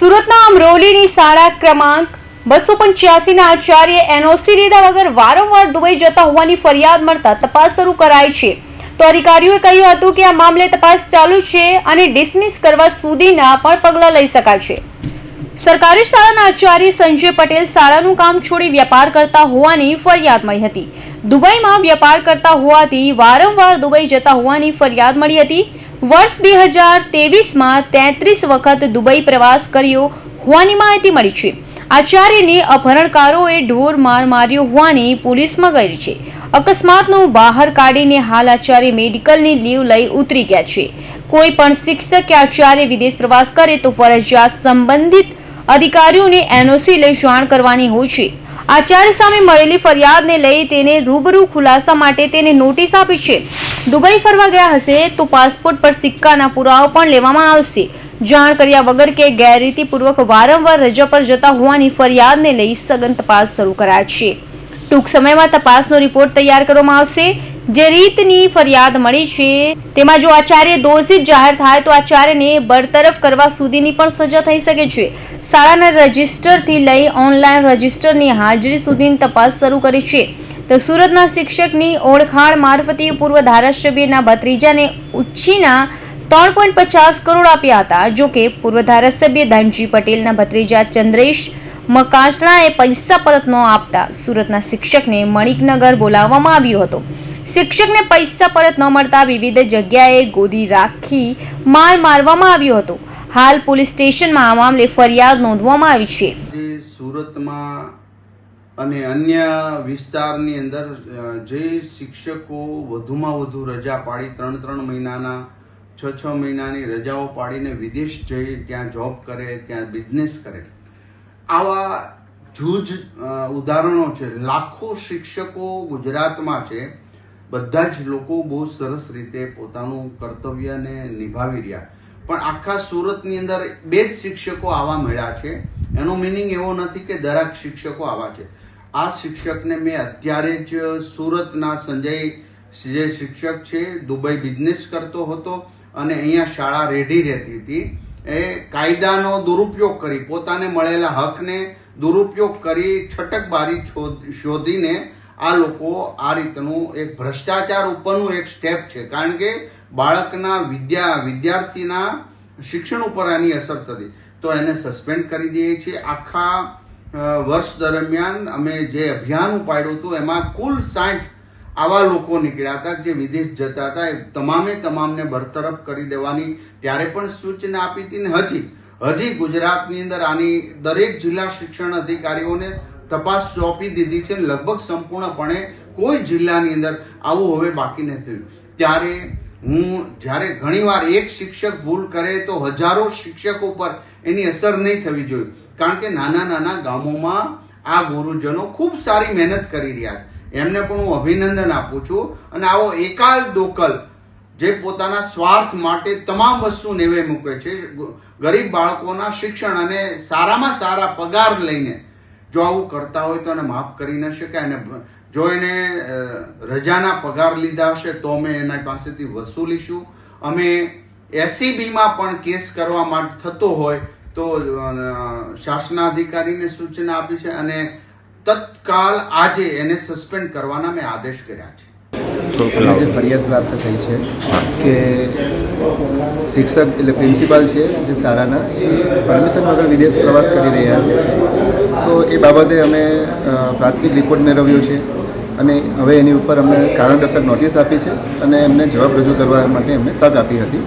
સુરતના અમરોલીની શાળા ક્રમાંક બસો પંચ્યાસીના આચાર્ય એનઓસી લીધા વગર વારંવાર દુબઈ જતા હોવાની ફરિયાદ મળતા તપાસ શરૂ કરાઈ છે. તો અધિકારીઓએ કહ્યું હતું કે આ મામલે તપાસ ચાલુ છે અને ડિસમિસ કરવા સુધીના પણ પગલાં લઈ શકાય છે. સરકારી શાળાના આચાર્ય સંજય પટેલ શાળાનું કામ છોડી વ્યાપાર કરતા હોવાની ફરિયાદ મળી હતી. દુબઈમાં વ્યાપાર કરતા હોવાથી વારંવાર દુબઈ જતા હોવાની ફરિયાદ મળી હતી. વર્ષ બે હજાર તેવીસમાં તેત્રીસ વખત દુબઈ પ્રવાસ કર્યો હોવાની માહિતી મળી છે. આચાર્યને અપહરણકારોએ ઢોર માર માર્યો હોવાની પોલીસમાં ગઈ છે. અકસ્માતનું બહાર કાઢીને હાલ આચાર્ય મેડિકલની લીવ લઈ ઉતરી ગયા છે. કોઈ પણ શિક્ષક આચાર્ય વિદેશ પ્રવાસ કરે તો ફરજિયાત સંબંધિત અધિકારીઓને એનઓસી લઈ જાણ કરવાની હોય છે. આચાર્ય સામે મળેલી ફરિયાદને લઈ તેને રૂબરૂ ખુલાસા માટે તેને નોટિસ આપી છે. દુબઈ ફરવા ગયા હશે તો પાસપોર્ટ પર સિક્કાના પુરાવા પણ લેવામાં આવશે. જાણ કર્યા વગર કે ગેરરીતિપૂર્વક વારંવાર રજા પર જતા હોવાની ફરિયાદને લઈ સઘન તપાસ શરૂ કરાય છે. ટૂંક સમયમાં તપાસનો રિપોર્ટ તૈયાર કરવામાં આવશે. જે રીતની ફરિયાદ મળી છે, તેમાં જો આચાર્ય દોષિત જાહેર થાય તો આચાર્યને બરતરફ કરવા સુધીની પણ સજા થઈ શકે છે. શાળાના રજિસ્ટરથી લઈ ઓનલાઈન રજિસ્ટરની હાજરી સુધીની તપાસ શરૂ કરી છે. તો સુરતના શિક્ષકની ઓળખાણ મારફતે પૂર્વ ધારાસભ્યના ભત્રીજાને ઉછીના ત્રણ પોઈન્ટ પચાસ કરોડ આપ્યા હતા. જો કે પૂર્વ ધારાસભ્ય ધનજી પટેલના ભત્રીજા ચંદ્રેશ મકાસણાએ પૈસા પરત ન આપતા સુરતના શિક્ષકને મણિકનગર બોલાવવામાં આવ્યો હતો. શિક્ષકને પૈસા પરત ન મળતા વિવિધ જગ્યાએ ગોદી રાખી માર મારવામાં આવ્યો હતો. હાલ પોલીસ સ્ટેશનમાં આ મામલે ફરિયાદ નોંધવામાં આવી છે. સુરતમાં અને અન્ય વિસ્તારની અંદર જે શિક્ષકો વધુમાં વધુ રજા પાડી, ત્રણ ત્રણ મહિનાના, છ છ મહિનાની રજાઓ પાડીને વિદેશ જઈ ત્યાં જોબ કરે, ત્યાં બિઝનેસ કરે. આવા જૂજ ઉદાહરણો છે. લાખો શિક્ષકો ગુજરાતમાં છે. બધા જ લોકો બહુ સરસ રીતે પોતાનું કર્તવ્યને નિભાવી રહ્યા. પણ આખા સુરતની અંદર બે જ શિક્ષકો આવા મળ્યા છે. એનો મિનિંગ એવો નથી કે દરેક શિક્ષકો આવા છે. આ શિક્ષકને મેં અત્યારે જ સુરતના સંજય જે શિક્ષક છે, દુબઈ બિઝનેસ કરતો હતો અને અહીંયા શાળા રેડી રહેતી હતી. એ કાયદાનો દુરુપયોગ કરી, પોતાને મળેલા હકને દુરુપયોગ કરી, છટકબારી શોધીને આ લોકો આ રીતનું એક ભ્રષ્ટાચાર ઉપરનું એક સ્ટેપ છે. કારણ કે બાળકના વિદ્યા, વિદ્યાર્થીના શિક્ષણ ઉપર આની અસર થતી. તો એને સસ્પેન્ડ કરી દઈએ છીએ. આખા વર્ષ દરમિયાન અમે જે અભિયાન ઉપાડ્યું હતું, એમાં કુલ સાઠ આવા લોકો નીકળ્યા હતા જે વિદેશ જતા હતા. એ તમામે તમામને બરતરફ કરી દેવાની ત્યારે પણ સૂચના આપી હતી ને હજી. હજી ગુજરાતની અંદર આની દરેક જિલ્લા શિક્ષણ અધિકારીઓને તપાસ સોંપી દીધી છે. લગભગ સંપૂર્ણપણે કોઈ જિલ્લાની અંદર આવું હવે બાકી નથી ત્યારે હું જ્યારે ઘણીવાર એક શિક્ષક ભૂલ કરે તો હજારો શિક્ષકો પર એની અસર નહીં થવી જોઈએ. કારણ કે નાના નાના ગામોમાં આ ગુરુજનો ખૂબ સારી મહેનત કરી રહ્યા છે. એમને પણ હું અભિનંદન આપું છું. અને આવો એકાલ દોકલ જે પોતાના સ્વાર્થ માટે તમામ વસ્તુ નેવે મૂકે છે. ગરીબ બાળકોના શિક્ષણ અને સારામાં સારા પગાર લઈને જો આવું કરતા હોય તો એને માફ કરી ન શકાય અને જો એને રજાના પગાર લીધા હશે તો અમે એના પાસેથી વસૂલીશું. અમે એસીબીમાં પણ કેસ કરવા માટે થતો હોય તો શાસનાધિકારીને સૂચના આપી છે અને તત્કાલ આજે એને સસ્પેન્ડ કરવાના મેં આદેશ કર્યા છે. અમને જે ફરિયાદ પ્રાપ્ત થઈ છે કે શિક્ષક એટલે પ્રિન્સિપાલ છે જે શાળાના એ પરમિશન વગર વિદેશ પ્રવાસ કરી રહ્યા છે. તો એ બાબતે અમે પ્રાથમિક રિપોર્ટ મેળવ્યો છે અને હવે એની ઉપર અમને કારણદર્શક નોટિસ આપી છે અને એમને જવાબ રજૂ કરવા માટે એમને તક આપી હતી.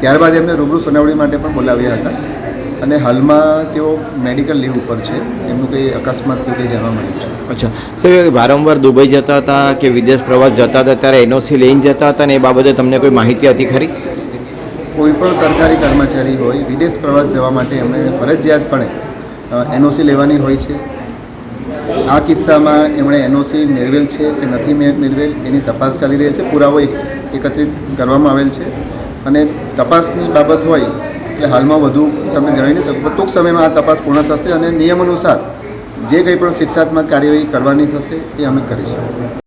ત્યારબાદ એમને રૂબરૂ સુનાવણી માટે પણ બોલાવ્યા હતા. અને હાલમાં તેઓ મેડિકલ લીવ ઉપર છે. એમનું કંઈ અકસ્માત કે કંઈ જાણવા મળ્યું છે. અચ્છા. સાહેબ વારંવાર દુબઈ જતા હતા કે વિદેશ પ્રવાસ જતા હતા ત્યારે એનઓસી લઈને જતા હતા ને એ બાબતે તમને કોઈ માહિતી હતી ખરી? કોઈ પણ સરકારી કર્મચારી હોય વિદેશ પ્રવાસ જવા માટે એમણે ફરજિયાતપણે એનઓસી લેવાની હોય છે. આ કિસ્સામાં એમણે એનઓસી મેળવેલ છે કે નથી મેળવેલ એની તપાસ ચાલી રહી છે. પુરાવો એક- એકત્રિત કરવામાં આવેલ છે. અને તપાસની બાબત હોય એટલે હાલમાં વધુ તમને જણાવી નહીં શકું, પણ ટૂંક સમયમાં આ તપાસ પૂર્ણ થશે અને નિયમ અનુસાર જે કંઈ પણ શિક્ષાત્મક કાર્યવાહી કરવાની થશે એ અમે કરીશું.